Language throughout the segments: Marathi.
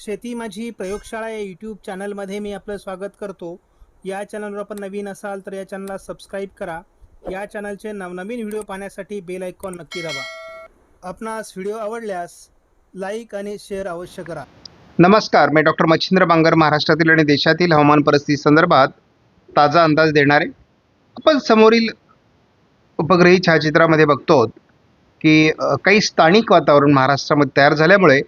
शेती माझी प्रयोगशाळा या यूट्यूब चॅनलमध्ये मी आपलं स्वागत करतो. या चॅनलवर आपण नवीन असाल तर या चॅनलला सबस्क्राईब करा. या चॅनलचे नवनवीन व्हिडिओ पाहण्यासाठी बेल आयकॉन नक्की दाबा. आपणास व्हिडिओ आवडल्यास लाईक आणि शेअर अवश्य करा. नमस्कार मी डॉक्टर मच्छिंद्र बांगर महाराष्ट्रातील आणि देशातील हवामान परिस्थिती संदर्भात ताजा अंदाज देणारे आपण समोरील उपग्रही छायाचित्रामध्ये बघतो की काही स्थानिक वातावरण महाराष्ट्रामध्ये तयार झाल्यामुळे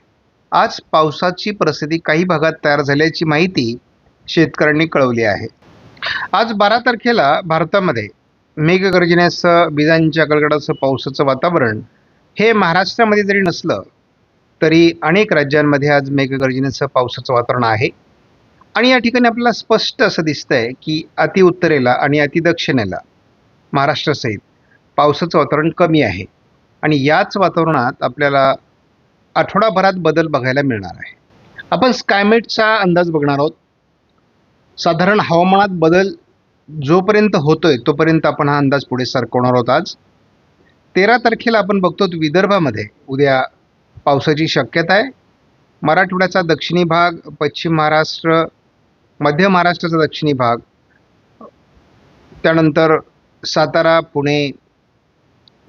आज पावसाची परिस्थिती काही भागात तयार झाल्याची माहिती शेतकऱ्यांनी कळवली आहे. आज बारा तारखेला भारतामध्ये मेघगर्जनेसह विजांच्या गडगडाचं पावसाचं वातावरण हे महाराष्ट्रामध्ये जरी नसलं तरी अनेक राज्यांमध्ये आज मेघगर्जनेसह पावसाचं वातावरण आहे. आणि या ठिकाणी आपल्याला स्पष्ट असं दिसतंय की अति उत्तरेला आणि अति दक्षिणेला महाराष्ट्रासहित पावसाचं वातावरण कमी आहे. आणि याच वातावरणात आपल्याला आठवडाभरात बदल बघायला मिळणार आहे. आपण स्कायमेटचा अंदाज बघणार आहोत. साधारण हवामानात बदल जोपर्यंत होतोय तोपर्यंत आपण हा अंदाज पुढे सरकवणार आहोत आज. तेरा तारखेला आपण बघतो विदर्भामध्ये. उद्या पावसाची शक्यता आहे. मराठवाड्याचा दक्षिणी भाग पश्चिम महाराष्ट्र मध्य महाराष्ट्राचा दक्षिणी भाग. त्यानंतर सातारा पुणे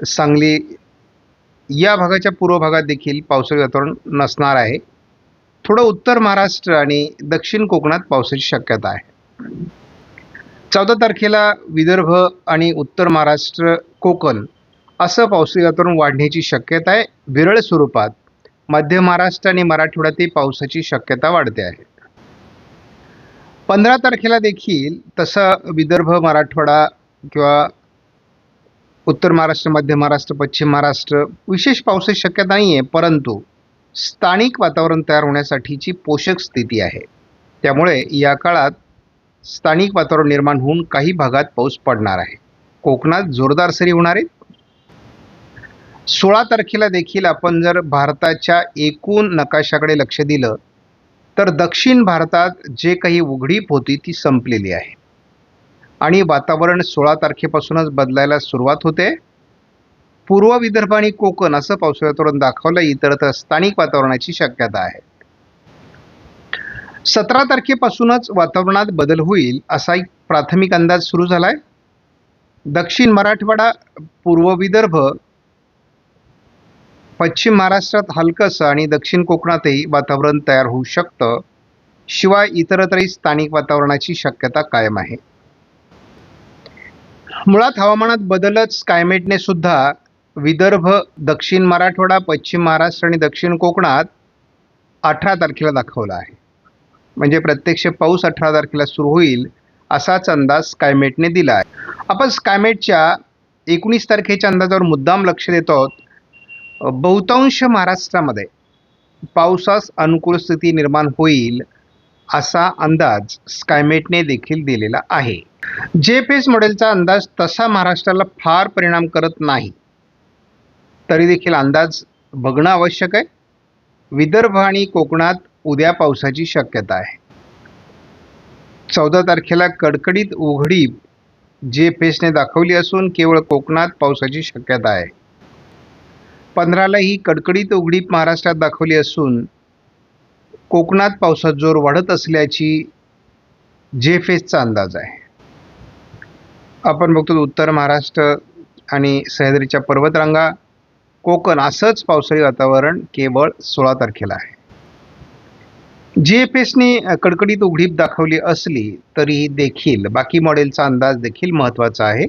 सांगली या भागाच्या पूर्व भागात देखील पावसाळी वातावरण नसणार आहे. थोडं उत्तर महाराष्ट्र आणि दक्षिण कोकणात पावसाची शक्यता आहे. चौदा तारखेला विदर्भ आणि उत्तर महाराष्ट्र कोकण असं पावसाळी वातावरण वाढण्याची शक्यता आहे. विरळ स्वरूपात मध्य महाराष्ट्र आणि मराठवाड्यातही पावसाची शक्यता वाढते आहे. पंधरा तारखेला देखील तसं विदर्भ मराठवाडा किंवा उत्तर महाराष्ट्र मध्य महाराष्ट्र पश्चिम महाराष्ट्र विशेष पावसाची शक्यता नाही आहे परंतु स्थानिक वातावरण तयार होण्यासाठीची पोषक स्थिती आहे. त्यामुळे या काळात स्थानिक वातावरण निर्माण होऊन काही भागात पाऊस पडणार आहे. कोकणात जोरदार सरी होणार आहेत. सोळा तारखेला देखील आपण जर भारताच्या एकूण नकाशाकडे लक्ष दिलं तर दक्षिण भारतात जे काही उघडीप होती ती संपलेली आहे. आणि वातावरण सोळा तारखेपासूनच बदलायला सुरुवात होते. पूर्व विदर्भ आणि कोकण असं पावसाळ्यातून दाखवलं इतर तर स्थानिक वातावरणाची शक्यता आहे. सतरा तारखेपासूनच वातावरणात बदल होईल असा एक प्राथमिक अंदाज सुरू झालाय. दक्षिण मराठवाडा पूर्व विदर्भ पश्चिम महाराष्ट्रात हलकंसं आणि दक्षिण कोकणातही वातावरण तयार होऊ शकतं. शिवाय इतरत्रही स्थानिक वातावरणाची शक्यता कायम आहे. मुळात हवामानात बदलच स्कायमेटने सुद्धा विदर्भ दक्षिण मराठवाडा पश्चिम महाराष्ट्र आणि दक्षिण कोकणात अठरा तारखेला दाखवला आहे. म्हणजे प्रत्यक्ष पाऊस अठरा तारखेला सुरू होईल असाच अंदाज स्कायमेटने दिला आहे. आपण स्कायमेटच्या एकोणीस तारखेच्या अंदाजावर मुद्दाम लक्ष देतो आहोत. बहुतांश महाराष्ट्रामध्ये पावसास अनुकूल स्थिती निर्माण होईल असा अंदाज स्कायमेटने देखील दिलेला आहे. जे फेस मॉडेलचा अंदाज तसा महाराष्ट्राला फार परिणाम करत नाही तरी देखील अंदाज बघणं आवश्यक आहे. विदर्भ आणि कोकणात उद्या पावसाची शक्यता आहे. चौदा तारखेला कडकडीत उघडी जे पेसने दाखवली असून केवळ कोकणात पावसाची शक्यता आहे. पंधराला ही कडकडीत उघडीप महाराष्ट्रात दाखवली असून कोकणात पावसात जोर वाढत असल्याची जे फेसचा अंदाज आहे. आपण बघतो उत्तर महाराष्ट्र आणि सह्याद्रीच्या पर्वतरांगा कोकण असंच पावसाळी वातावरण केवळ सोळा तारखेला आहे. जी एफ एसने कडकडीत उघडीप दाखवली असली तरी देखील बाकी मॉडेलचा अंदाज देखील महत्त्वाचा आहे.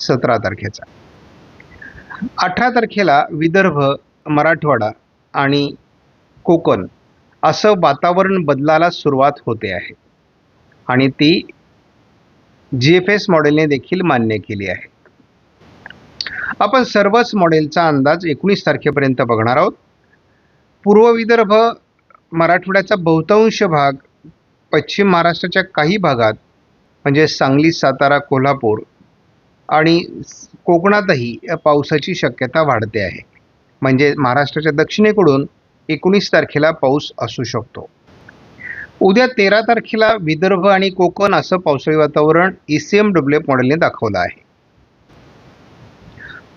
सतरा तारखेचा. अठरा तारखेला विदर्भ मराठवाडा आणि कोकण असं वातावरण बदलाला सुरुवात होते आहे. आणि ती जी एफ एस मॉडेलने देखील मान्य केली आहे. आपण सर्वच मॉडेलचा अंदाज एकोणीस तारखेपर्यंत बघणार आहोत. पूर्व विदर्भ मराठवाड्याचा बहुतांश भाग पश्चिम महाराष्ट्राच्या काही भागात म्हणजे सांगली सातारा कोल्हापूर आणि कोकणातही पावसाची शक्यता वाढते आहे. म्हणजे महाराष्ट्राच्या दक्षिणेकडून एकोणीस तारखेला पाऊस असू शकतो. उद्या तेरा तारखेला विदर्भ आणि कोकण असं पावसाळी वातावरण E C M W F मॉडेलने दाखवलं आहे.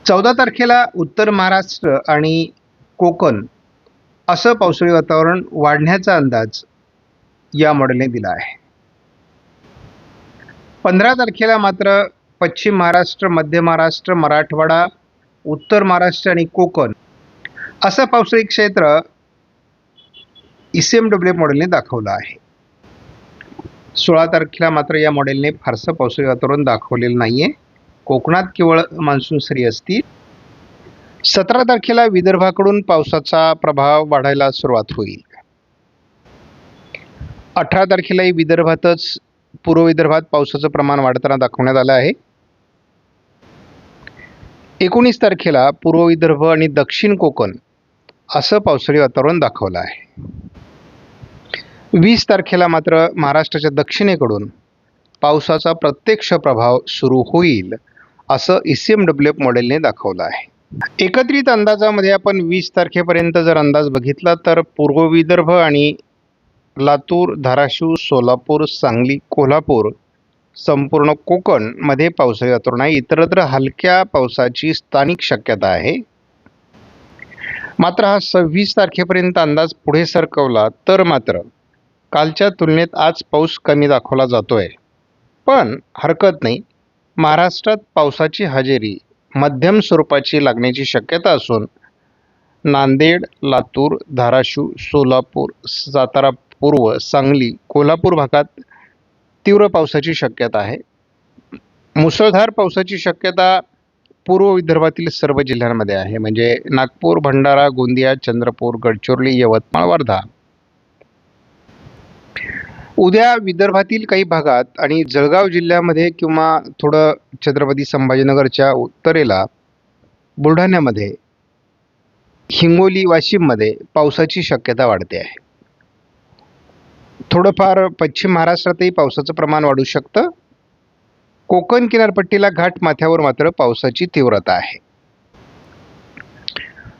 चौदा तारखेला उत्तर महाराष्ट्र आणि कोकण असं पावसाळी वातावरण वाढण्याचा अंदाज या मॉडेलने दिला आहे. पंधरा तारखेला मात्र पश्चिम महाराष्ट्र मध्य महाराष्ट्र मराठवाडा उत्तर महाराष्ट्र आणि कोकण असं पावसाळी क्षेत्र ई सी एम डब्ल्यू मॉडेलने दाखवलं आहे. सोळा तारखेला मात्र या मॉडेलने फारसं पावसाळी वातावरण दाखवलेलं नाही आहे कोकणात केवळ मान्सून सरी असतील. सतरा तारखेला विदर्भाकडून पावसाचा प्रभाव वाढायला सुरुवात होईल. अठरा तारखेलाही विदर्भातच पूर्व विदर्भात पावसाचं प्रमाण वाढताना दाखवण्यात आलं आहे. एकोणीस तारखेला पूर्व विदर्भ आणि दक्षिण कोकण असं पावसाळी वातावरण दाखवलं आहे. वीस तारखेला मात्र महाराष्ट्राच्या दक्षिणेकडून पावसाचा प्रत्यक्ष प्रभाव सुरू होईल असं E C M W F मॉडेलने दाखवलं आहे. एकत्रित अंदाजामध्ये आपण वीस तारखेपर्यंत जर अंदाज बघितला तर पूर्व विदर्भ आणि लातूर धाराशिव सोलापूर सांगली कोल्हापूर संपूर्ण कोकणमध्ये पावसाळी वातावरण आहे. इतरत्र हलक्या पावसाची स्थानिक शक्यता आहे. मात्र हा सव्वीस तारखेपर्यंत अंदाज पुढे सरकवला तर मात्र कालच्या तुलनेत आज पाऊस कमी दाखवला जातो आहे पण हरकत नाही. महाराष्ट्रात पावसाची हजेरी मध्यम स्वरूपाची लागण्याची शक्यता असून नांदेड लातूर धाराशिव सोलापूर सातारा पूर्व सांगली कोल्हापूर भागात तीव्र पावसाची शक्यता आहे. मुसळधार पावसाची शक्यता पूर्व विदर्भातील सर्व जिल्ह्यांमध्ये आहे. म्हणजे नागपूर भंडारा गोंदिया चंद्रपूर गडचिरोली यवतमाळ वर्धा उद्या विदर्भातील काही भागात आणि जळगाव जिल्ह्यामध्ये किंवा थोडं छत्रपती संभाजीनगरच्या उत्तरेला बुलढाण्यामध्ये हिंगोली वाशिममध्ये पावसाची शक्यता वाढते आहे. थोडंफार पश्चिम महाराष्ट्रातही पावसाचं प्रमाण वाढू शकतं. कोकण किनारपट्टीला घाट माथ्यावर मात्र पावसाची तीव्रता आहे.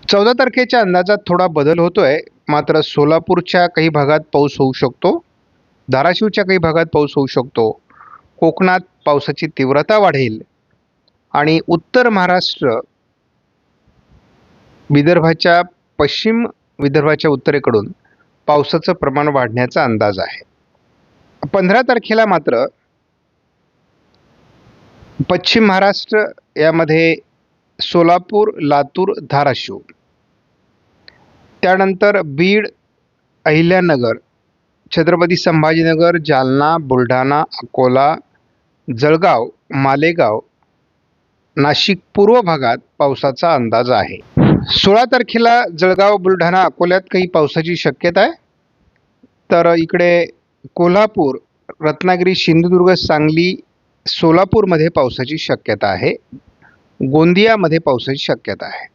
चौदा तारखेच्या अंदाजात थोडा बदल होतोय. मात्र सोलापूरच्या काही भागात पाऊस होऊ शकतो. धाराशिवच्या काही भागात पाऊस होऊ शकतो. कोकणात पावसाची तीव्रता वाढेल. आणि उत्तर महाराष्ट्र विदर्भाच्या पश्चिम विदर्भाच्या उत्तरेकडून पावसाचं प्रमाण वाढण्याचा अंदाज आहे. पंधरा तारखेला मात्र पश्चिम महाराष्ट्र यामध्ये सोलापूर लातूर धाराशिव. त्यानंतर बीड अहिल्यानगर छत्रपती संभाजीनगर जालना बुलढाणा अकोला जळगाव मालेगाव नाशिक पूर्व भागात पावसाचा अंदाज आहे. सोळा तारखेला जळगाव बुलढाणा अकोल्यात काही पावसाची शक्यता आहे? तर इकडे कोल्हापूर रत्नागिरी सिंधुदुर्ग सांगली सोलापूरमध्ये पावसाची शक्यता आहे. गोंदियामध्ये पावसाची शक्यता आहे.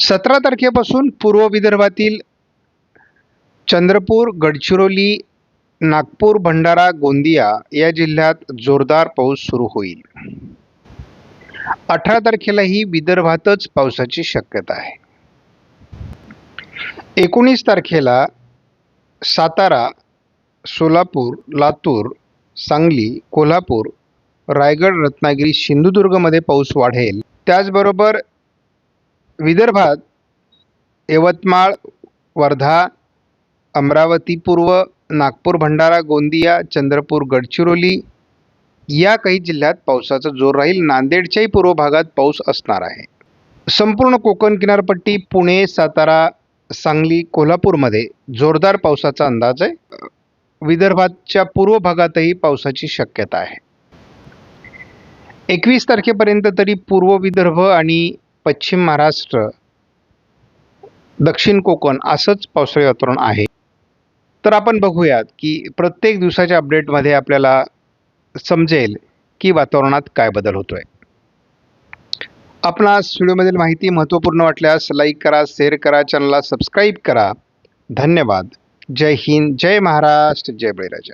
सतरा तारखेपासून पूर्व विदर्भातील चंद्रपूर गडचिरोली नागपूर भंडारा गोंदिया या जिल्ह्यात जोरदार पाऊस सुरू होईल. अठरा तारखेलाही विदर्भातच पावसाची शक्यता आहे. एकोणीस तारखेला सातारा सोलापूर लातूर सांगली कोल्हापूर रायगड रत्नागिरी सिंधुदुर्गमध्ये पाऊस वाढेल. त्याचबरोबर विदर्भात यवतमाळ वर्धा अमरावती पूर्व नागपूर भंडारा गोंदिया चंद्रपूर गडचिरोली या काही जिल्ह्यात पावसाचा जोर राहील. नांदेडच्याही पूर्व भागात पाऊस असणार आहे. संपूर्ण कोकण किनारपट्टी पुणे सातारा सांगली कोल्हापूरमध्ये जोरदार पावसाचा अंदाज आहे. विदर्भाच्या पूर्व भागातही पावसाची शक्यता आहे. एकवीस तारखेपर्यंत तरी पूर्व विदर्भ आणि पश्चिम महाराष्ट्र दक्षिण कोकण असंच पावसाळी वातावरण आहे. तर आपण बघूयात की प्रत्येक दिवसाच्या अपडेटमध्ये आपल्याला समजेल की वातावरणात काय बदल होतोय. आपणास व्हिडिओमधील माहिती महत्त्वपूर्ण वाटल्यास लाईक करा शेअर करा चॅनलला सबस्क्राईब करा. धन्यवाद. जय हिंद जय महाराष्ट्र जय बळीराजा.